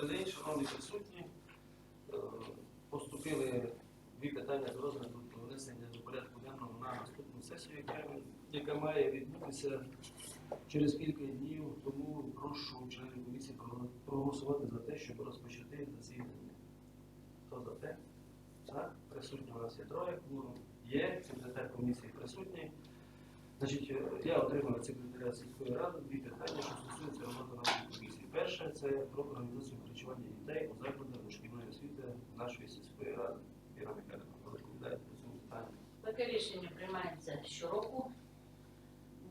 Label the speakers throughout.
Speaker 1: Добрий день, шановні присутні. Е, Поступили дві питання з розгляду про внесення до порядку денного на наступну сесію, яка, яка має відбутися через кілька днів. Тому прошу членів комісії проголосувати за те, щоб розпочати засідання. Хто за те? За. Присутні у нас є троє. Є, секретар комісії присутній. Значить, е, я отримав секретаря сільської ради дві питання, що стосуються роботи нашої комісії. Перше це про організацію харчування дітей у закладах дошкільної освіти нашої сільської ради. Віра Михайлівна, ви доповідаєте по цьому питанню.
Speaker 2: Таке рішення приймається щороку.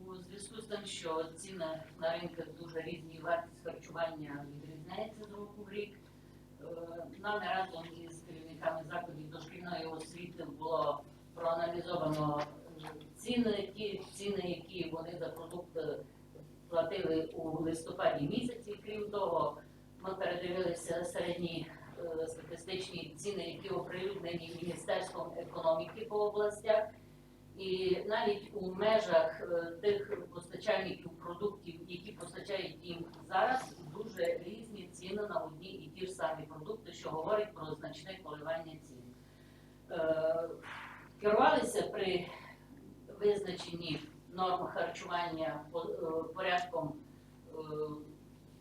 Speaker 2: У зв'язку з тим, що ціни на ринках дуже різні, вартість харчування відрізняється з року в рік. Е, Нами разом із керівниками закладів дошкільної освіти було проаналізовано ціни, ті ціни, які вони за продукти платили у листопаді місяці. Крім того, ми передивилися середні е, статистичні ціни, які оприлюднені Міністерством економіки по областях. І навіть у межах е, тих постачальників продуктів, які постачають їм зараз, дуже різні ціни на одні і ті ж самі продукти, що говорить про значне коливання цін. Е, Керувалися при визначенні норм харчування е, порядком е,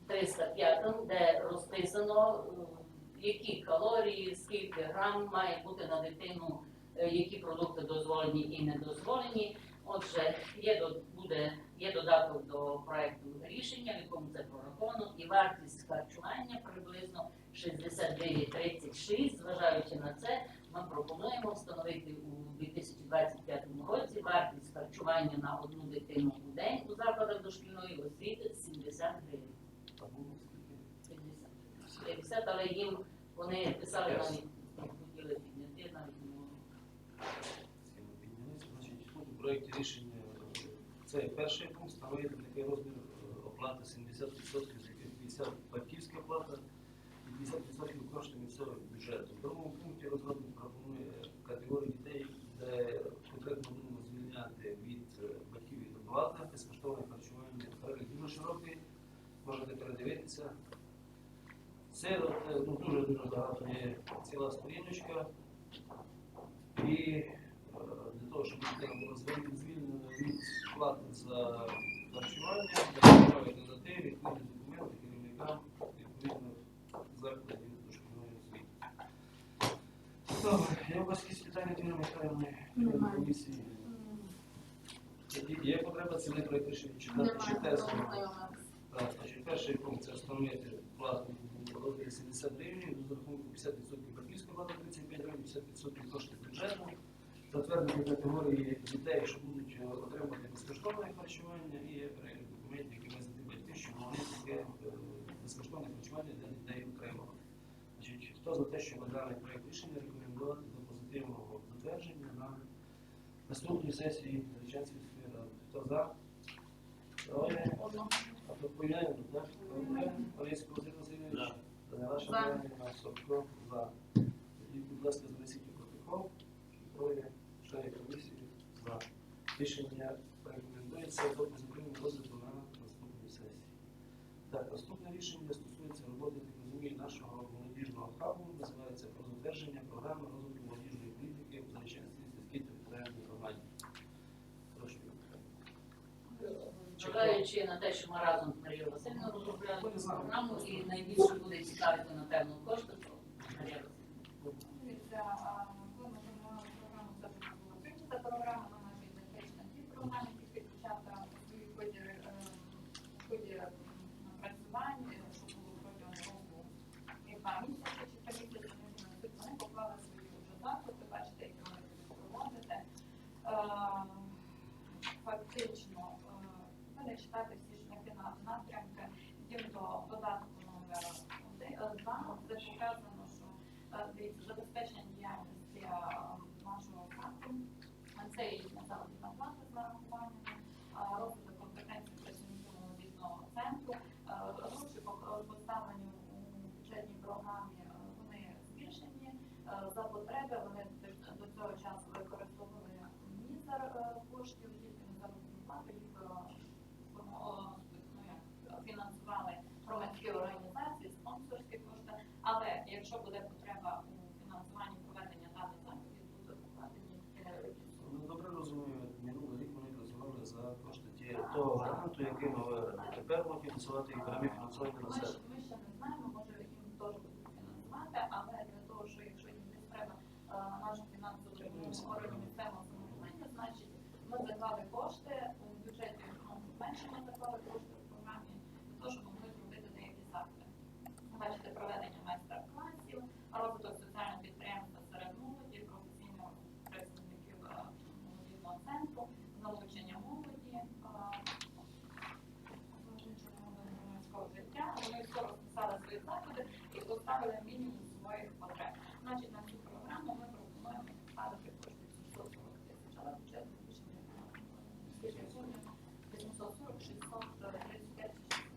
Speaker 2: 305, де розписано, е, які калорії, скільки грам має бути на дитину, е, які продукти дозволені і не дозволені. Отже, є, до- буде, є додаток до проекту рішення, в якому це прораховано, і вартість харчування приблизно 69,36. Зважаючи на це, ми пропонуємо встановити у 2025 році вартість харчування на одну дитину у день у закладах дошкільної освіти 70 гривень.
Speaker 1: Та було скільки?
Speaker 2: 50. 50, але їм вони писали навіть не хотіли підняти, навіть.
Speaker 1: Значить, тут у проєкті рішення це перший пункт становити такий розмір е, оплати 70%, з яких 50 батьківська плата і 50% кошти місцевого бюджету. В другому пункті розробник пропонує категорії дітей, де конкретно будемо звільняти від е, батьків від оплати, безкоштовне харчування. Перелік дуже широкий, можете передивитися. Це е, ну, дуже дуже багато є ціла сторіночка. І е, для того, щоб звільнена від сплати за харчування, треба надати відповідні документи керівникам відповідних закладів дошкільної освіти. Добре, є у вас якісь питання, Віра Михайловна, комісії? Є потреба ціни читати чи тезу? Перший пункт це встановити плату розмірі 70 гривень, з рахунку 50% батьківської плати 35 гривень, 50% коштів бюджету. Затвердити категорії дітей, що будуть е, отримати безкоштовне харчування і перелік документів, які визнати батьки, щоб вони таке безкоштовне харчування для дітей отримали. Хто за те, щоб даний проєкт рішення рекомендувати до позитивного затвердження на наступній сесії сільської ради? Хто за? Троє. А то поміняємо, так? Олесько Василь Васильович? Данила Шамрянівна, Собко, за. Тоді, будь ласка, занесіть у протокол. Троє членів комісії за. Рішення рекомендується до позитивного розгляду на наступній сесії. Так, наступне рішення стосується роботи, розумію, нашого молодіжного хабу. Називається про затвердження програми розвитку молодіжної політики в Зарічанській сільській територіальній громаді. Прошу.
Speaker 2: Чекаючи на те, що ми разом з Марією цю програму, і найбільше буде цікавити, напевно, кошти, то Марія Васильівна.
Speaker 3: Дивіться, а, ми можемо програму це була прийнята програма, вона вже ідентична тій програмі, тільки дівчата у своїй ході, е, в ході м, напрацювань, е, що було протягом року і два місяці чи три місяці, ми вже на цю вони поклали свої вже заходи, бачите, які вони будуть проводити. Е, Фактично, е, буде читати всі шляхи на напрямки, тим до додатку номер один- е, два, де показано, що Е, Дивіться, забезпечення діяльності е, нашого факту. Це і заробітна плата з нарахуваннями, розвиток компетенцій працівників молодіжного центру. Гроші поставлені у бюджетній програмі, вони збільшені. За потреби вони до цього часу використовували мізер е, коштів, тільки на заробітну плату, їх е, форму- ну, як, фінансували громадські організації, спонсорські кошти
Speaker 1: кошти ті, того яким який. Тепер будуть фінансувати і прямі фінансування на себе.
Speaker 3: ми ще не знаємо, може їм теж будуть фінансувати, але для того, що якщо їм не треба нашу фінансову створення місцевого самоврядування, значить ми заклали кошти у бюджеті ну, менше ми заклали кошти в програмі для того, щоб могли зробити деякі заходи. Бачите, проведення майстер-класів, розвиток соціального підприємства серед молоді, професійних представників е, молодіжного центру, залучення молоді. е, громадського життя, вони все розписали свої заходи поставили мінімум своїх потреб. Значить, на цю програму ми пропонуємо ставити кошти 740 тисяч, але бюджет рішення скільки 840, 635 тисяч.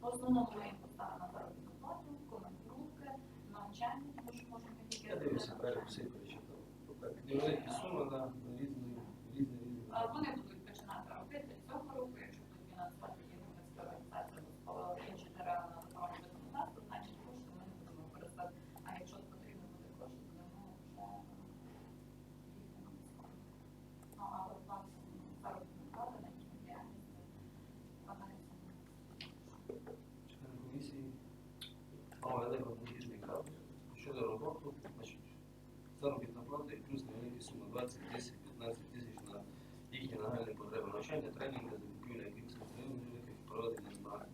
Speaker 3: В основному ми їм поставили на заробітну плату, командировки, навчання, тому що можемо тільки
Speaker 1: Я дивлюся, перед всі перечитав. Невеликі суми на різні різні 15-10-15 тисяч на їхні нагальні потреби навчання, тренінги, закупівля якихось тренерів, проведення змагань.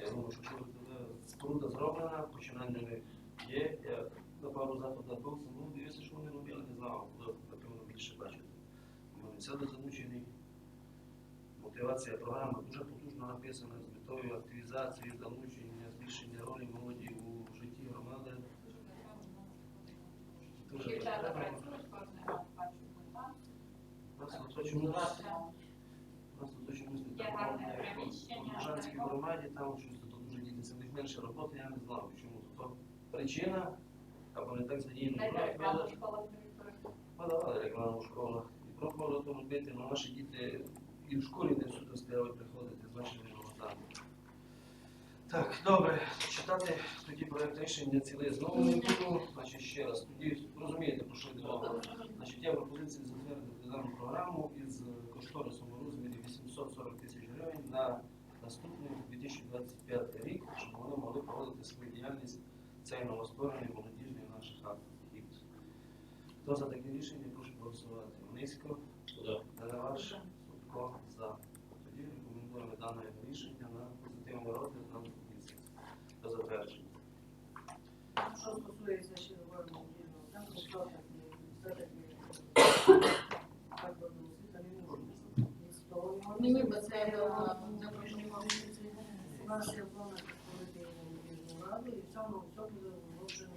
Speaker 1: Я думаю, що споруда зроблена, починання є. Я на пару заходів був, ну дивився, що вони робили, не знав, буду, напевно, більше бачити. Сяду залучений. Мотивація програми дуже потужно написана з метою активізації, залучення, збільшення ролі молоді у житті громади. Дуже нас на нас не у Лужанській громаді, там щось тут дуже діти, в них менше роботи, я не знав, чому. То причина, або не так задіяно. Подавали рекламу в школах. І пробували то робити, але наші діти і в школі не всюди встигають приходити з нашими гостами. Так, добре, читати тоді проект рішення цілий знову не буду. Значить, ще раз, тоді розумієте, про що йде мова. Значить, є пропозиція затвердити дану програму із кошторисом у розмірі 840 тисяч гривень на наступний 2025 рік, щоб вони могли проводити свою діяльність цей новостворений молодіжний наш хаб. Хто за таке рішення, прошу голосувати. Низько, Доневаш, Сутко, за. Тоді рекомендуємо дане рішення на позитивний розгляд на комісії до затвердження.
Speaker 4: Що стосується ще молодіжного центру, все-таки, все-таки, так би освіта не може відстоювати.
Speaker 5: Мені би це
Speaker 4: нас є плани створити молодіжну раду, і в цьому буде вложено.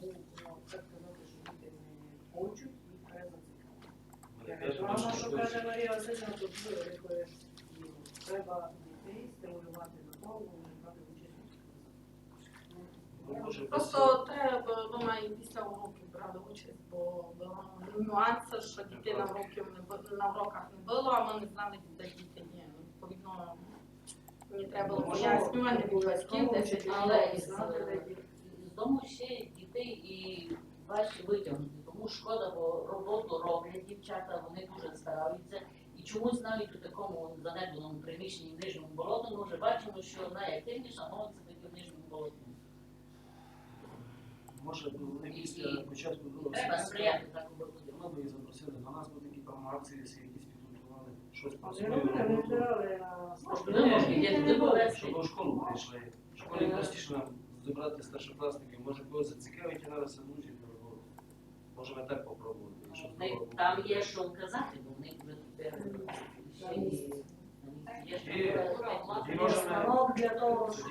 Speaker 4: Тому, ну, так сказати, що діти не хочуть, їх треба зацікавити.
Speaker 1: Ми теж
Speaker 4: Програма,
Speaker 1: бачимо,
Speaker 4: що
Speaker 1: що
Speaker 4: каже Марія Васильівна, тут дуже рекомендує. Треба дітей стимулювати до того, брати участь у цих
Speaker 1: ми може
Speaker 5: Просто треба, вона і після уроків брали участь, бо було нюанси, що дітей на уроків не на уроках не було, а ми не знали, де діти є. Відповідно, мені треба було пояснювати від батьків, де це
Speaker 2: Але із, з дому ще дітей і важче витягнути, тому шкода, бо роботу роблять дівчата, вони дуже стараються. І чомусь навіть у такому занедбаному приміщенні в нижньому болоту ми вже бачимо, що найактивніша молодь в нижньому болоті.
Speaker 1: Може, вони після початку другого
Speaker 2: сприяти
Speaker 1: ми б їх запросили. До нас, бо такі там акції всі якісь підготували, щось
Speaker 4: Вони вони на
Speaker 2: можете діти повести.
Speaker 1: Щоб у школу прийшли. В школі простіше нам зібрати старшокласників, може когось зацікавить і зараз на роботу. Можемо так попробувати.
Speaker 2: Вони-. Там є що вказати, бо в них вже тепер є. Що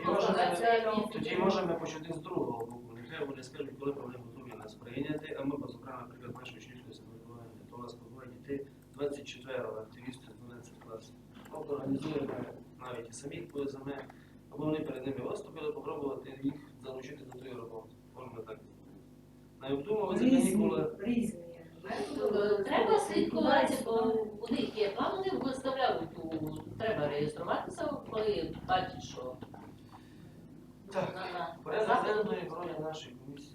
Speaker 1: Тоді- можемо- Тоді почати з другого боку. Нехай вони скажуть, коли вони готові нас прийняти, а ми позабрали, наприклад, наше учнівське самоврядування. То у нас по двоє дітей 24 активістів з 12 класів. Тобто організуємо навіть і самі ПЗМ, аби вони перед ними виступили, попробувати їх залучити до тої роботи. Можна так. Найобдумувати канікули.
Speaker 4: різні, різні.
Speaker 2: Е, Треба слідкувати, бо у них є план, вони виставляють треба реєструватися, коли бачать, що
Speaker 1: Так, Порядок денної роля нашої комісії